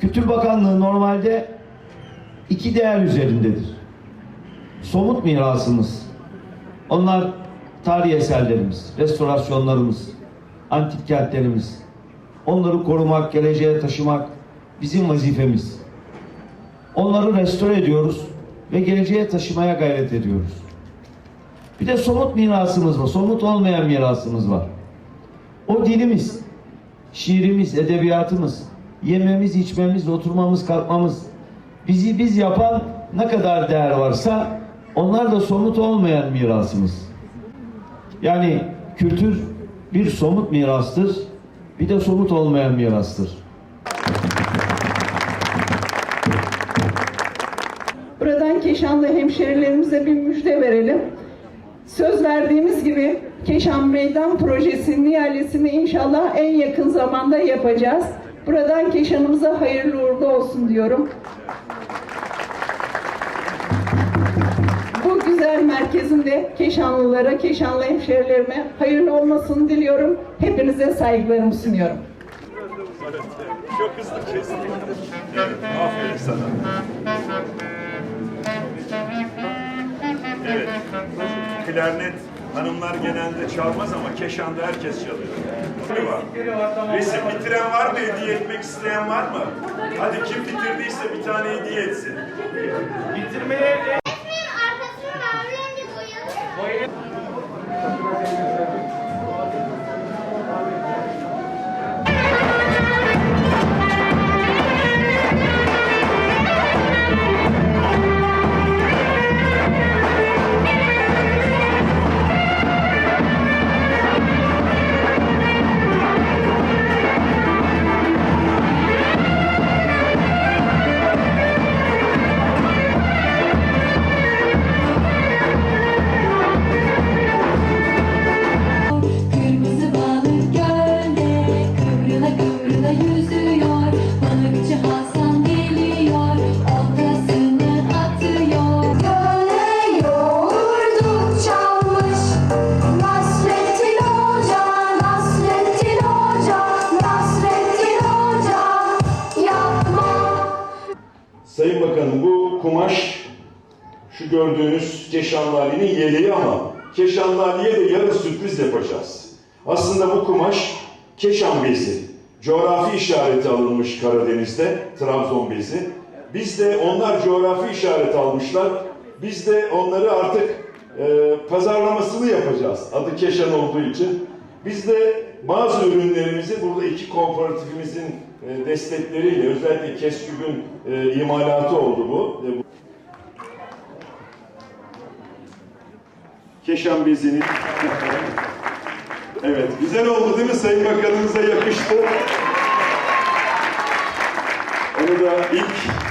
Kültür Bakanlığı normalde iki değer üzerindedir. Somut mirasımız. Onlar tarihi eserlerimiz, restorasyonlarımız, antik kentlerimiz. Onları korumak, geleceğe taşımak bizim vazifemiz. Onları restore ediyoruz ve geleceğe taşımaya gayret ediyoruz. Bir de somut mirasımız var, somut olmayan mirasımız var. O dilimiz, şiirimiz, edebiyatımız, yememiz, içmemiz, oturmamız, kalkmamız, bizi biz yapan ne kadar değer varsa onlar da somut olmayan mirasımız. Yani kültür bir somut mirastır, bir de somut olmayan mirastır. Buradan Keşanlı hemşerilerimize bir müjde verelim. Söz verdiğimiz gibi Keşan Meydan Projesi'nin ihalesini inşallah en yakın zamanda yapacağız. Buradan Keşan'ımıza hayırlı uğurlu olsun diyorum. Bu güzel merkezinde Keşanlılara, Keşanlı hemşerilerime hayırlı olmasını diliyorum. Hepinize saygılarımı sunuyorum. Çok hızlı kestik. Aferin sana. Evet. Klarnet hanımlar genelde çalmaz ama Keşan'da herkes çalıyor. Var? Resim bitiren var mı? Hediye etmek isteyen var mı? Hadi kim bitirdiyse bir tane hediye etsin. Resmin bu kumaş şu gördüğünüz Keşanlı Ali'nin yeleği ama Keşanlı Ali'ye de yarın sürpriz yapacağız. Aslında bu kumaş Keşan bezi. Coğrafi işareti alınmış Karadeniz'de, Trabzon bezi. Biz de onlar coğrafi işaret almışlar. Biz de onları artık e, pazarlamasını yapacağız. Adı Keşan olduğu için. Biz de bazı ürünlerimizi burada iki kooperatifimizin e, destekleriyle özellikle Kesküb'ün e, imalatı oldu bu. E, Keşan bezini. evet, güzel oldu değil mi? Sayın Bakanımıza yakıştı. Onu da ilk